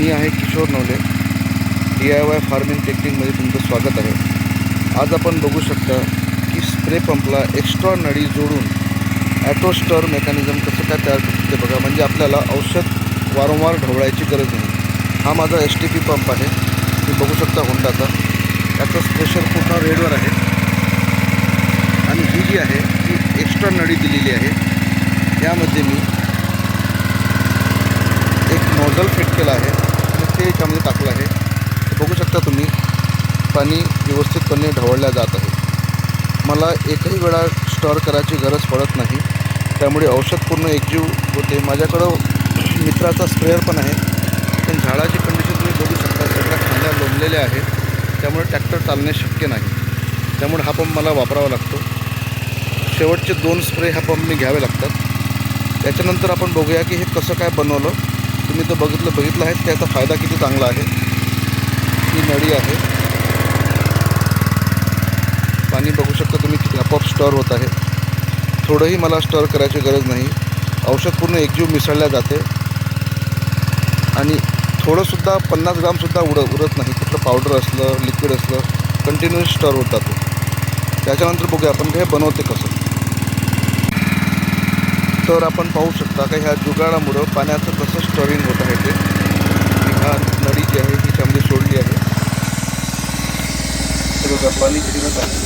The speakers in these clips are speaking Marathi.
मी आहे Kishor Navale. D I Y farming टेक्निकमध्ये तुमचं स्वागत आहे. आज आपण बघू शकता की स्प्रे पंपला एक्स्ट्रा नळी जोडून ॲटोस्टर मेकॅनिझम कसं काय तयार करतो ते बघा. म्हणजे आपल्याला औषध वारंवार ढवळायची गरज नाही. हा माझा एस टी पी पंप आहे. तुम्ही बघू शकता होंडाचा त्याचं प्रेशर पूर्ण रेडवर आहे. आणि ही जी आहे ती एक्स्ट्रा नळी दिलेली आहे. यामध्ये मी एक नॉझल फिट केला आहे. ते याच्यामध्ये टाकलं आहे. बघू शकता तुम्ही पाणी व्यवस्थितपणे ढवळल्या जात आहे. मला एकही वेळा स्टोअर करायची गरज पडत नाही. त्यामुळे औषध पूर्ण एकजीव होते. माझ्याकडं मित्राचा स्प्रेअर पण आहे. पण झाडाची कंडिशन तुम्ही बघू शकता सगळ्या खांद्या लोंबलेल्या आहेत. त्यामुळे ट्रॅक्टर चालणे शक्य नाही. त्यामुळे हा पंप मला वापरावा लागतो. शेवटचे दोन स्प्रे हा पंप मी घ्यावे लागतात. त्याच्यानंतर आपण बघूया की हे कसं काय बनवलं. तुम्ही तर बघितलं बघितलं आहे त्याचा फायदा किती चांगला आहे. ही नळी आहे. पाणी बघू शकता तुम्ही किती आपोआप स्टर होत आहे. थोडंही मला स्टर करायची गरज नाही. औषध पूर्ण एकजीव मिसळल्या जाते. आणि थोडंसुद्धा पन्नास ग्रामसुद्धा उड उरत नाही. कुठलं पावडर असलं लिक्विड असलं कंटिन्युअस स्टर होत जातो त्याच्यानंतर बघूया आपण हे बनवते कसं? तर आपण पाहू शकता का ह्या जुगाडामुळं पाण्याचं कसं स्टरिंग होत आहे ते. ह्या नळी जी आहे ही चांगली सोडली आहे. बघा पाणी फिरत आहे.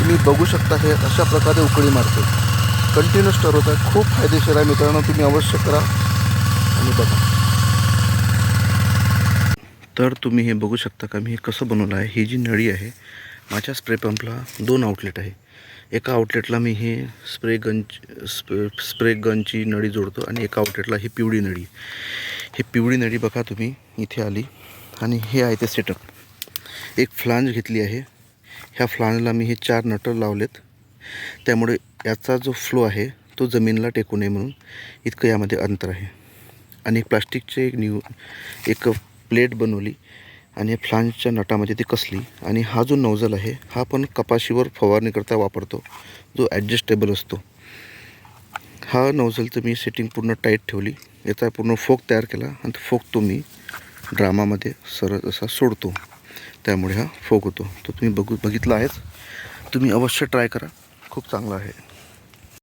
तुम्ही बघू शकता हे अशा प्रकारे उकळी मारते. कंटिन्यू स्टर होत. आहे खूप फायदेशीर आहे मित्रांनो तुम्ही अवश्य करा आणि बघा. तर तुम्ही हे बघू शकता का मी हे कसं बनवलं आहे? ही जी नळी आहे माझ्या स्प्रे पंपला दोन आउटलेट आहे. एका आउटलेटला मी हे स्प्रे गन स्प्रे स्प्रे गनची नळी जोडतो आणि एका आउटलेटला ही पिवळी नळी. ही पिवळी नळी बघा तुम्ही इथे आली. आणि हे आहे ते सेटअप एक फ्लांज घेतली आहे. ह्या फ्लांजला मी हे चार नटर लावलेत. त्यामुळे याचा जो फ्लो आहे तो जमीनला टेकू नये म्हणून इतकं यामध्ये अंतर आहे. आणि प्लास्टिकचे एक न्यू एक प्लेट बनवली आणि फ्लांजच्या नटामध्ये ती कसली. आणि हा जो नौजल आहे हा पण कपाशीवर फवारणीकरता वापरतो जो ॲडजस्टेबल असतो. हा नौजलचं मी सेटिंग पूर्ण टाईट ठेवली. याचा पूर्ण फोक तयार केला आणि तो फोक तो मी ड्रामामध्ये सरळ असा सोडतो. त्यामुळे हा फोक होतो. तो तुम्ही बघू बघितला आहेच. तुम्ही अवश्य ट्राय करा. खूप चांगला आहे.